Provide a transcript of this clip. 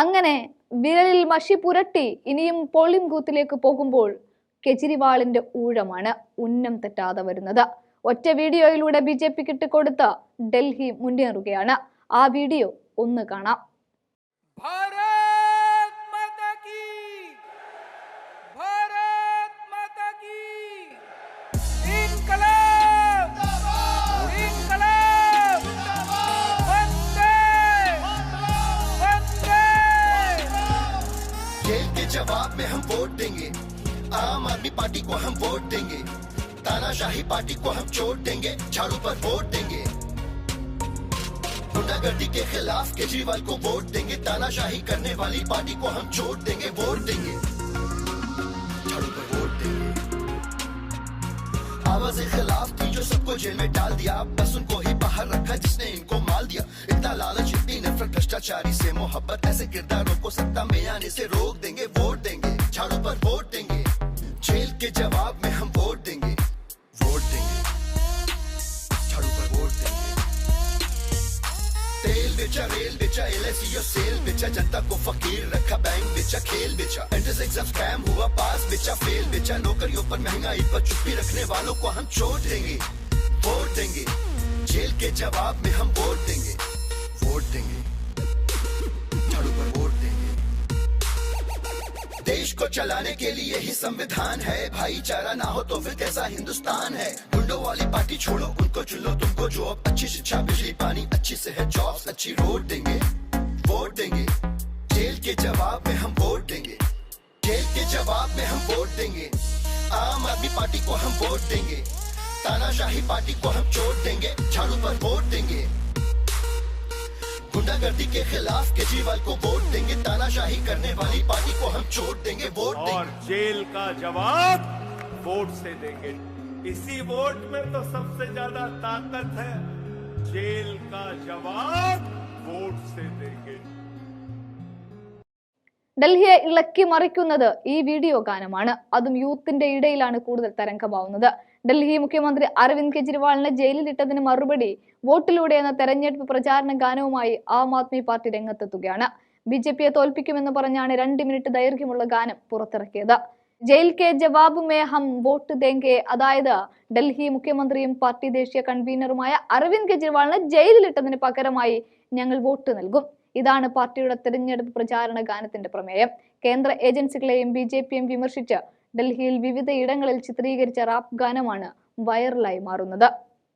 അങ്ങനെ വിരലിൽ മഷി പുരട്ടി ഇനിയും പോളിംഗ് ബൂത്തിലേക്ക് പോകുമ്പോൾ കെജ്രിവാളിന്റെ ഊഴമാണ് ഉന്നം തെറ്റാതെ വരുന്നത്. ഒറ്റ വീഡിയോയിലൂടെ ബി ജെ പിക്ക് ഇട്ടുകൊടുത്ത ഡൽഹി മുന്നേറുകയാണ്. ആ വീഡിയോ ഒന്ന് കാണാം. के जवाब में हम वोट देंगे आम आदमी पार्टी को हम वोट देंगे तानाशाही पार्टी को हम चोट देंगे झाड़ू पर वोट देंगे। गुंडागर्दी के खिलाफ केजरीवाल को वोट देंगे, तानाशाही करने वाली पार्टी को हम चोट देंगे, वोट देंगे। झाड़ू पर वोट देंगे। आवाज़ खिलाफ थी जो सबको जेल में डाल दिया, बस उनको ही बाहर रखा जिसने इनको भ्रष्टाचारी से मोहब्बत, ऐसे किरदारों को सत्ता में आने से रोक देंगे, वोट देंगे, झाड़ू पर वोट देंगे। जेल के जवाब में हम वोट देंगे वोट देंगे। झाड़ू पर वोट देंगे। तेल बेचा, रेल बेचा एल सेल बेचा, जनता को फकीर रखा बैंक बेचा, खेल बेचा। एंट्रेंस एग्ज़ाम स्कैम हुआ, पास बेचा फेल बेचा, नौकरियों पर महँगाई पर चुप्पी रखने वालों को हम छोड़ देंगे, वोट देंगे। जेल के जवाब में हम वोट देंगे। देश को चलाने के लिए ही संविधान है। भाईचारा ना हो तो फिर कैसा हिंदुस्तान है? गुंडों वाली पार्टी छोड़ो, उनको चुनो तुमको जो अच्छी शिक्षा, बिजली, पानी, अच्छी सेहत जॉब अच्छी रोड देंगे। वोट देंगे। जेल के जवाब में हम वोट देंगे। जेल के जवाब में हम वोट देंगे। आम आदमी पार्टी को हम वोट देंगे। तानाशाही पार्टी को हम चोट देंगे। झाड़ू पर वोट देंगे। गुंडागर्दी के खिलाफ केजरीवाल को वोट देंगे तानाशाही करने वाली पार्टी को हम छोड़ देंगे वोट और देंगे। और जेल का जवाब वोट से देंगे। इसी वोट में तो सबसे ज़्यादा ताकत है। जेल का जवाब वोट से देंगे। ഡൽഹിയെ ഇളക്കി മറിക്കുന്നത് ഈ വീഡിയോ ഗാനമാണ്. അതും യൂത്തിന്റെ ഇടയിലാണ് കൂടുതൽ തരംഗമാവുന്നത്. ഡൽഹി മുഖ്യമന്ത്രി അരവിന്ദ് കെജ്രിവാളിനെ ജയിലിലിട്ടതിന് മറുപടി വോട്ടിലൂടെ എന്ന തെരഞ്ഞെടുപ്പ് പ്രചാരണ ഗാനവുമായി ആം ആദ്മി പാർട്ടി രംഗത്തെത്തുകയാണ്. ബി ജെ പിയെ തോൽപ്പിക്കുമെന്ന് പറഞ്ഞാണ് രണ്ട് മിനിറ്റ് ദൈർഘ്യമുള്ള ഗാനം പുറത്തിറക്കിയത്. ജയിൽ കെ ജവാബ് മേ ഹം വോട്ട് ദേങ്കെ. അതായത് ഡൽഹി മുഖ്യമന്ത്രിയും പാർട്ടി ദേശീയ കൺവീനറുമായ അരവിന്ദ് കെജ്രിവാളിനെ ജയിലിലിട്ടതിന് പകരമായി ഞങ്ങൾ വോട്ട് നൽകും. ഇതാണ് പാർട്ടിയുടെ തെരഞ്ഞെടുപ്പ് പ്രചാരണ ഗാനത്തിന്റെ പ്രമേയം. കേന്ദ്ര ഏജൻസികളെയും ബി ജെ പിയും വിമർശിച്ച് ഡൽഹിയിൽ വിവിധ ഇടങ്ങളിൽ ചിത്രീകരിച്ച റാപ്പ് ഗാനമാണ് വൈറലായി മാറുന്നത്.